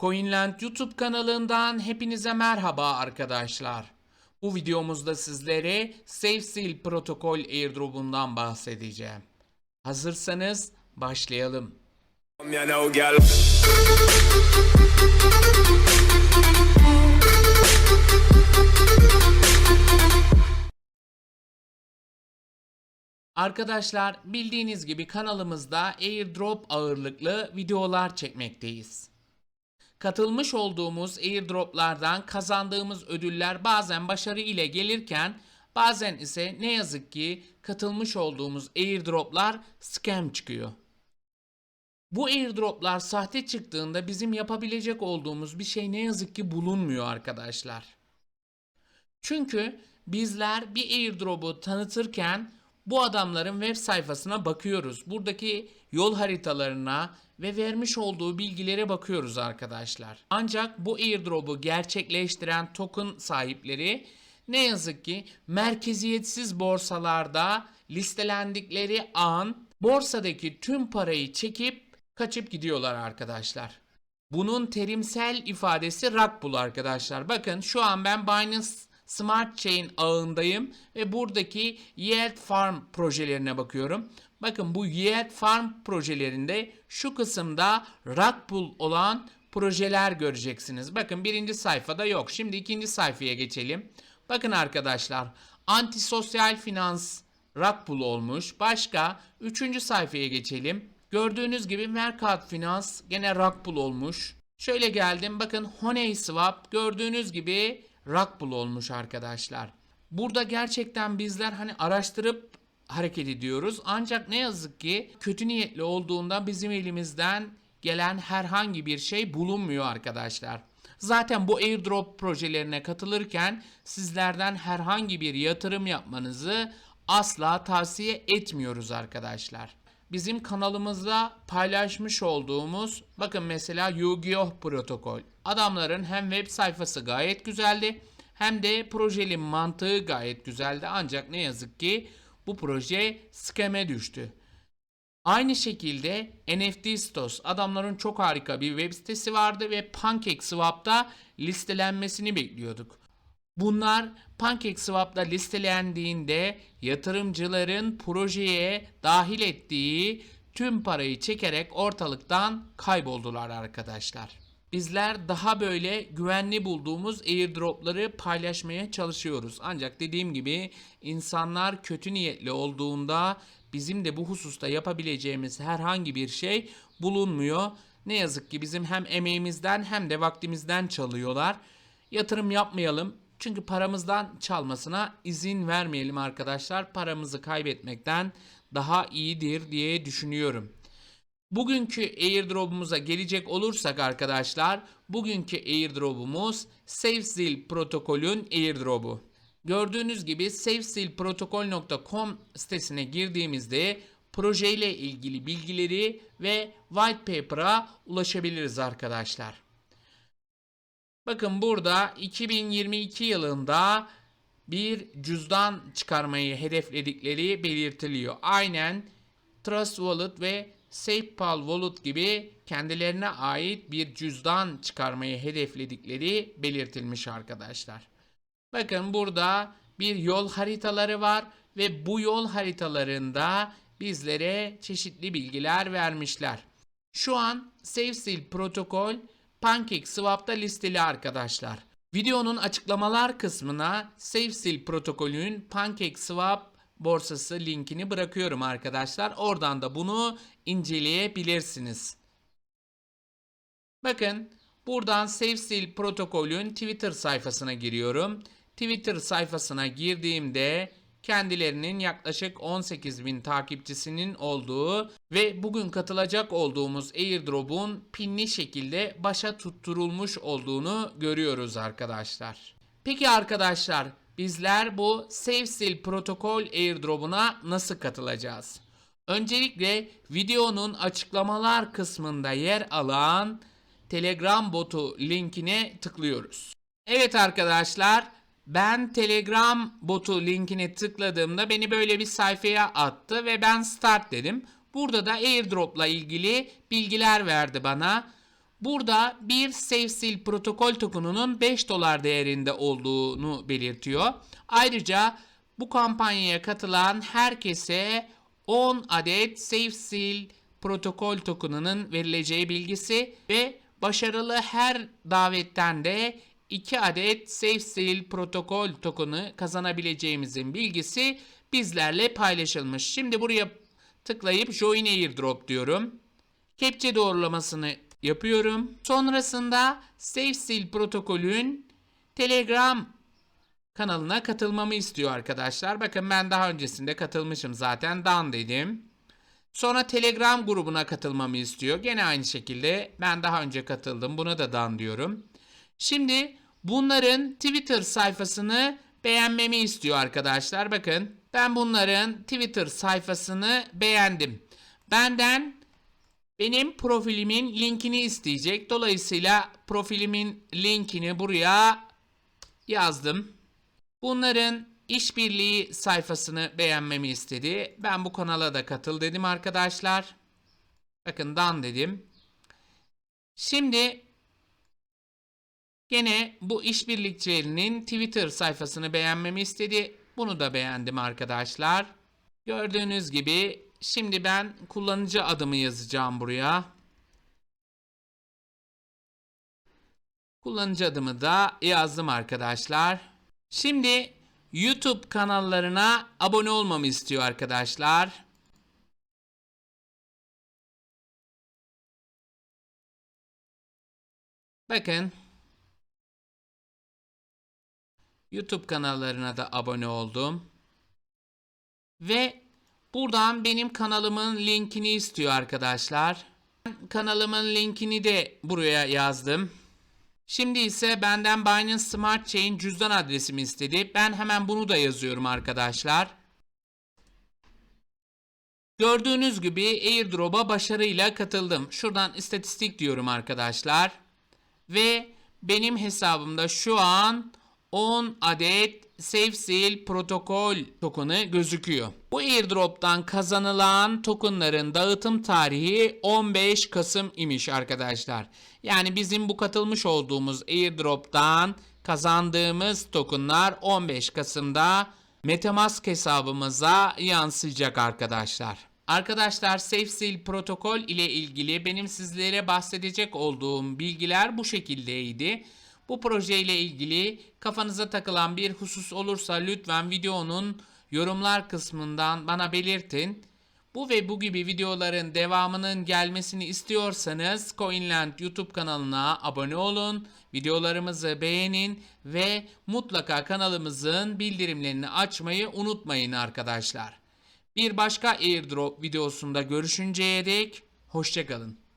Coinland YouTube kanalından hepinize merhaba arkadaşlar. Bu videomuzda sizlere SafeSeal protokol airdrop'undan bahsedeceğim. Hazırsanız başlayalım. Arkadaşlar bildiğiniz gibi kanalımızda airdrop ağırlıklı videolar çekmekteyiz. Katılmış olduğumuz airdroplardan kazandığımız ödüller bazen başarı ile gelirken bazen ise ne yazık ki katılmış olduğumuz airdroplar scam çıkıyor. Bu airdroplar sahte çıktığında bizim yapabilecek olduğumuz bir şey ne yazık ki bulunmuyor arkadaşlar. Çünkü bizler bir airdrop'u tanıtırken bu adamların web sayfasına bakıyoruz. Buradaki yol haritalarına ve vermiş olduğu bilgilere bakıyoruz arkadaşlar. Ancak bu airdrop'u gerçekleştiren token sahipleri ne yazık ki merkeziyetsiz borsalarda listelendikleri an borsadaki tüm parayı çekip kaçıp gidiyorlar arkadaşlar. Bunun terimsel ifadesi Rug arkadaşlar. Bakın şu an ben Binance Smart Chain ağındayım ve buradaki Yield Farm projelerine bakıyorum. Bakın bu Yield Farm projelerinde şu kısımda Rug olan projeler göreceksiniz. Bakın birinci sayfada yok. Şimdi ikinci sayfaya geçelim. Bakın arkadaşlar antisosyal finans Rug olmuş. Başka üçüncü sayfaya geçelim. Gördüğünüz gibi Mercat Finans gene Rug olmuş. Şöyle geldim bakın Honey Swap gördüğünüz gibi Rug olmuş arkadaşlar. Burada gerçekten bizler hani araştırıp hareket ediyoruz. Ancak ne yazık ki kötü niyetli olduğunda bizim elimizden gelen herhangi bir şey bulunmuyor arkadaşlar. Zaten bu airdrop projelerine katılırken sizlerden herhangi bir yatırım yapmanızı asla tavsiye etmiyoruz arkadaşlar. Bizim kanalımızda paylaşmış olduğumuz bakın mesela Yu-Gi-Oh protokol. Adamların hem web sayfası gayet güzeldi hem de projenin mantığı gayet güzeldi. Ancak ne yazık ki bu proje skeme düştü. Aynı şekilde NFT Stos adamların çok harika bir web sitesi vardı ve PancakeSwap'ta listelenmesini bekliyorduk. Bunlar PancakeSwap'ta listelendiğinde yatırımcıların projeye dahil ettiği tüm parayı çekerek ortalıktan kayboldular arkadaşlar. Bizler daha böyle güvenli bulduğumuz airdropları paylaşmaya çalışıyoruz. Ancak dediğim gibi insanlar kötü niyetli olduğunda bizim de bu hususta yapabileceğimiz herhangi bir şey bulunmuyor. Ne yazık ki bizim hem emeğimizden hem de vaktimizden çalıyorlar. Yatırım yapmayalım. Çünkü paramızdan çalmasına izin vermeyelim arkadaşlar. Paramızı kaybetmekten daha iyidir diye düşünüyorum. Bugünkü airdrop'umuza gelecek olursak arkadaşlar, bugünkü airdrop'umuz SafeSeal protokolün airdrop'u. Gördüğünüz gibi safesealprotocol.com sitesine girdiğimizde projeyle ilgili bilgileri ve white paper'a ulaşabiliriz arkadaşlar. Bakın burada 2022 yılında bir cüzdan çıkarmayı hedefledikleri belirtiliyor. Aynen Trust Wallet ve SafePal Wallet gibi kendilerine ait bir cüzdan çıkarmayı hedefledikleri belirtilmiş arkadaşlar. Bakın burada bir yol haritaları var ve bu yol haritalarında bizlere çeşitli bilgiler vermişler. Şu an SafeSeal protokol PancakeSwap'ta listeli arkadaşlar. Videonun açıklamalar kısmına SafeSeal protokolünün PancakeSwap borsası linkini bırakıyorum arkadaşlar. Oradan da bunu inceleyebilirsiniz. Bakın buradan SafeSeal protokolün Twitter sayfasına giriyorum. Twitter sayfasına girdiğimde kendilerinin yaklaşık 18 bin takipçisinin olduğu ve bugün katılacak olduğumuz airdrop'un pinli şekilde başa tutturulmuş olduğunu görüyoruz arkadaşlar. Peki arkadaşlar bizler bu SafeSeal protokol airdrop'una nasıl katılacağız? Öncelikle videonun açıklamalar kısmında yer alan Telegram botu linkine tıklıyoruz. Evet arkadaşlar ben Telegram botu linkine tıkladığımda beni böyle bir sayfaya attı ve ben start dedim. Burada da airdropla ilgili bilgiler verdi bana. Burada bir SafeSeal protokol tokenunun 5 dolar değerinde olduğunu belirtiyor. Ayrıca bu kampanyaya katılan herkese 10 adet SafeSeal protokol tokenının verileceği bilgisi ve başarılı her davetten de 2 adet SafeSeal protokol token'ı kazanabileceğimizin bilgisi bizlerle paylaşılmış. Şimdi buraya tıklayıp Join Airdrop diyorum. Kepçe doğrulamasını yapıyorum. Sonrasında SafeSeal protokolün Telegram kanalına katılmamı istiyor arkadaşlar. Bakın ben daha öncesinde katılmışım zaten. Dan dedim. Sonra Telegram grubuna katılmamı istiyor. Gene aynı şekilde ben daha önce katıldım. Buna da dan diyorum. Şimdi bunların Twitter sayfasını beğenmemi istiyor arkadaşlar. Bakın ben bunların Twitter sayfasını beğendim. Benden benim profilimin linkini isteyecek. Dolayısıyla profilimin linkini buraya yazdım. Bunların işbirliği sayfasını beğenmemi istedi. Ben bu kanala da katıl dedim arkadaşlar. Bakın dan dedim. Şimdi gene bu işbirlikçilerinin Twitter sayfasını beğenmemi istedi. Bunu da beğendim arkadaşlar. Gördüğünüz gibi şimdi ben kullanıcı adımı yazacağım buraya. Kullanıcı adımı da yazdım arkadaşlar. Şimdi YouTube kanallarına abone olmamı istiyor arkadaşlar. Bakın. YouTube kanallarına da abone oldum. Ve buradan benim kanalımın linkini istiyor arkadaşlar. Kanalımın linkini de buraya yazdım. Şimdi ise benden Binance Smart Chain cüzdan adresimi istedi. Ben hemen bunu da yazıyorum arkadaşlar. Gördüğünüz gibi airdrop'a başarıyla katıldım. Şuradan istatistik diyorum arkadaşlar. Ve benim hesabımda şu an 10 adet SafeSeal protokol token'ı gözüküyor. Bu airdrop'tan kazanılan tokenların dağıtım tarihi 15 Kasım imiş arkadaşlar. Yani bizim bu katılmış olduğumuz airdrop'tan kazandığımız tokenlar 15 Kasım'da Metamask hesabımıza yansıyacak arkadaşlar. Arkadaşlar SafeSeal protokol ile ilgili benim sizlere bahsedecek olduğum bilgiler bu şekildeydi. Bu proje ile ilgili kafanıza takılan bir husus olursa lütfen videonun yorumlar kısmından bana belirtin. Bu ve bu gibi videoların devamının gelmesini istiyorsanız Coinland YouTube kanalına abone olun, videolarımızı beğenin ve mutlaka kanalımızın bildirimlerini açmayı unutmayın arkadaşlar. Bir başka airdrop videosunda görüşünceye dek hoşçakalın.